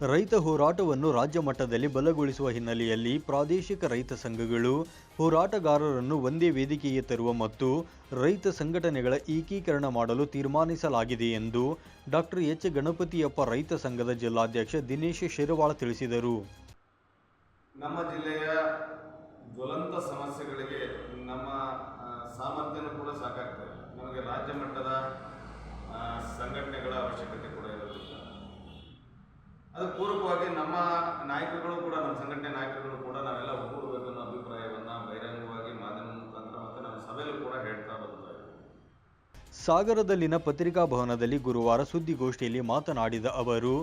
ರೈತ ಹೋರಾಟವನ್ನು ರಾಜ್ಯ ಮಟ್ಟದಲ್ಲಿ ಬಲಗೊಳಿಸುವ ಹಿನ್ನೆಲೆಯಲ್ಲಿ ಪ್ರಾದೇಶಿಕ ರೈತ ಸಂಘಗಳು ಹೋರಾಟಗಾರರನ್ನು ಒಂದೇ ವೇದಿಕೆಗೆ ತರುವ ಮತ್ತು ರೈತ ಸಂಘಟನೆಗಳ ಏಕೀಕರಣ ಮಾಡಲು ತೀರ್ಮಾನಿಸಲಾಗಿದೆ ಎಂದು ಡಾಕ್ಟರ್ ಎಚ್ ಗಣಪತಿಯಪ್ಪ ರೈತ ಸಂಘದ ಜಿಲ್ಲಾಧ್ಯಕ್ಷ ದಿನೇಶ್ ಶಿರವಾಳ ತಿಳಿಸಿದರು. ನಮ್ಮ ಜಿಲ್ಲೆಯ ಜ್ವಲಂತ ಸಮಸ್ಯೆಗಳಿಗೆ ನಮ್ಮ ಸಾಮರ್ಥ್ಯನೂ ಕೂಡ ಸಾಕಾಗ್ತದೆ ನಮಗೆ ರಾಜ್ಯ ಮಟ್ಟದ ಸಂಘಟನೆಗಳ ಅವಶ್ಯಕತೆ ಅದಕ್ಕೆ ಪೂರ್ವಕವಾಗಿ ನಮ್ಮ ನಾಯಕರುಗಳು ಕೂಡ, ನಮ್ಮ ಸಂಘಟನೆ ನಾಯಕರುಗಳು ಕೂಡ ನಾವೆಲ್ಲ ಒಗ್ಗೂಡಬೇಕು ಅನ್ನೋ ಅಭಿಪ್ರಾಯವನ್ನು ಬಹಿರಂಗವಾಗಿ ಮಾಧ್ಯಮ ಮುಖಾಂತರ ಮತ್ತು ನಮ್ಮ ಸಭೆಯಲ್ಲೂ ಕೂಡ ಹೇಳ್ತಾ ಸಾಗರದಲ್ಲಿನ ಪತ್ರಿಕಾ ಭವನದಲ್ಲಿ ಗುರುವಾರ ಸುದ್ದಿಗೋಷ್ಠಿಯಲ್ಲಿ ಮಾತನಾಡಿದ ಅವರು,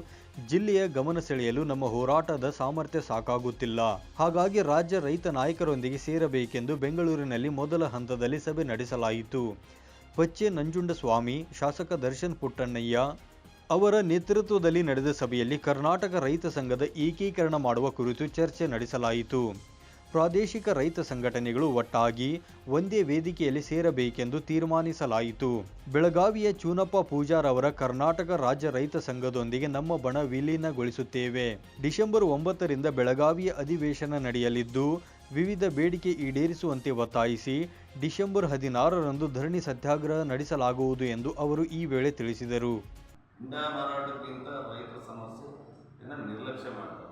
ಜಿಲ್ಲೆಯ ಗಮನ ಸೆಳೆಯಲು ನಮ್ಮ ಹೋರಾಟದ ಸಾಮರ್ಥ್ಯ ಸಾಕಾಗುತ್ತಿಲ್ಲ. ಹಾಗಾಗಿ ರಾಜ್ಯ ರೈತ ನಾಯಕರೊಂದಿಗೆ ಸೇರಬೇಕೆಂದು ಬೆಂಗಳೂರಿನಲ್ಲಿ ಮೊದಲ ಹಂತದಲ್ಲಿ ಸಭೆ ನಡೆಸಲಾಯಿತು. ಪಚ್ಚೆ ನಂಜುಂಡಸ್ವಾಮಿ, ಶಾಸಕ ದರ್ಶನ್ ಪುಟ್ಟಣ್ಣಯ್ಯ ಅವರ ನೇತೃತ್ವದಲ್ಲಿ ನಡೆದ ಸಭೆಯಲ್ಲಿ ಕರ್ನಾಟಕ ರೈತ ಸಂಘದ ಏಕೀಕರಣ ಮಾಡುವ ಕುರಿತು ಚರ್ಚೆ ನಡೆಸಲಾಯಿತು. ಪ್ರಾದೇಶಿಕ ರೈತ ಸಂಘಟನೆಗಳು ಒಟ್ಟಾಗಿ ಒಂದೇ ವೇದಿಕೆಯಲ್ಲಿ ಸೇರಬೇಕೆಂದು ತೀರ್ಮಾನಿಸಲಾಯಿತು. ಬೆಳಗಾವಿಯ ಚೂನಪ್ಪ ಪೂಜಾರ್ ಅವರ ಕರ್ನಾಟಕ ರಾಜ್ಯ ರೈತ ಸಂಘದೊಂದಿಗೆ ನಮ್ಮ ಬಣ ವಿಲೀನಗೊಳಿಸುತ್ತೇವೆ. ಡಿಸೆಂಬರ್ ಒಂಬತ್ತರಿಂದ ಬೆಳಗಾವಿಯ ಅಧಿವೇಶನ ನಡೆಯಲಿದ್ದು, ವಿವಿಧ ಬೇಡಿಕೆ ಈಡೇರಿಸುವಂತೆ ಒತ್ತಾಯಿಸಿ ಡಿಸೆಂಬರ್ ಹದಿನಾರರಂದು ಧರಣಿ ಸತ್ಯಾಗ್ರಹ ನಡೆಸಲಾಗುವುದು ಎಂದು ಅವರು ಈ ವೇಳೆ ತಿಳಿಸಿದರು. ಹುಂಡ ಮಾರಾಟಕ್ಕಿಂತ ರೈತರ ಸಮಸ್ಯೆಯನ್ನು ನಿರ್ಲಕ್ಷ್ಯ ಮಾಡ್ತಾರೆ.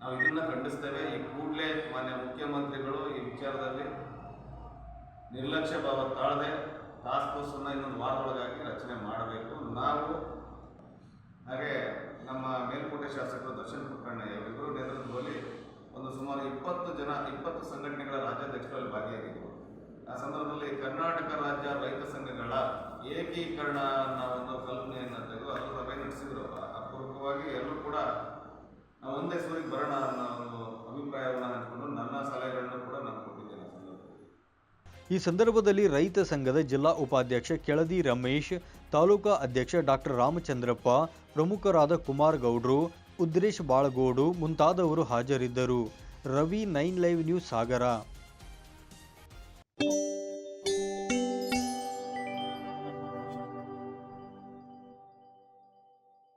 ನಾವು ಇದನ್ನ ಖಂಡಿಸ್ತೇವೆ. ಈ ಕೂಡಲೇ ಮಾನ್ಯ ಮುಖ್ಯಮಂತ್ರಿಗಳು ಈ ವಿಚಾರದಲ್ಲಿ ನಿರ್ಲಕ್ಷ್ಯ ಭಾವ ತಾಳದೆ ಟಾಸ್ಕ್ ಫೋರ್ಸನ್ನು ಇನ್ನೊಂದು ವಾರದೊಳಗಾಗಿ ರಚನೆ ಮಾಡಬೇಕು. ನಾವು ಹಾಗೆ ನಮ್ಮ ಮೇಲ್ಕೋಟೆ ಶಾಸಕರು ದರ್ಶನ್ ಪುಟ್ಟಣ್ಣಯ್ಯ ಇವರಿಬ್ಬರು ನೇತೃತ್ವದಲ್ಲಿ ಒಂದು ಸುಮಾರು ಇಪ್ಪತ್ತು ಜನ, ಇಪ್ಪತ್ತು ಸಂಘಟನೆಗಳ ರಾಜ್ಯಾಧ್ಯಕ್ಷರಲ್ಲಿ ಭಾಗಿಯಾಗಿದ್ದರು ಆ ಸಂದರ್ಭದಲ್ಲಿ ಕರ್ನಾಟಕ ರಾಜ್ಯ ಏಕೀಕರಣ ಅನ್ನೋ ಒಂದು ಕಲ್ಪನೆಯನ್ನು ತೆಗೆದು ಅದು ಸಭೆ ನಡೆಸಿದ್ರು. ಅಪೂರ್ವಕವಾಗಿ ಎಲ್ಲರೂ ಕೂಡ ನಾವು ಒಂದೇ ಸೂರಿಗೆ ಬರೋಣ ಅನ್ನೋ ಒಂದು ಅಭಿಪ್ರಾಯವನ್ನು ಹಂಚಿಕೊಂಡು ನನ್ನ ಸಲಹೆಗಳನ್ನು ಕೂಡ ನಾನು ಕೊಟ್ಟಿದ್ದೇನೆ ಈ ಸಂದರ್ಭದಲ್ಲಿ ರೈತ ಸಂಘದ ಜಿಲ್ಲಾ ಉಪಾಧ್ಯಕ್ಷ ಕೆಳದಿ ರಮೇಶ್, ತಾಲೂಕಾ ಅಧ್ಯಕ್ಷ ಡಾಕ್ಟರ್ ರಾಮಚಂದ್ರಪ್ಪ, ಪ್ರಮುಖರಾದ ಕುಮಾರ್ ಗೌಡ್ರು, ಉದ್ರೇಶ್ ಬಾಳಗೋಡು ಮುಂತಾದವರು ಹಾಜರಿದ್ದರು. Ravi nine live news Sagara.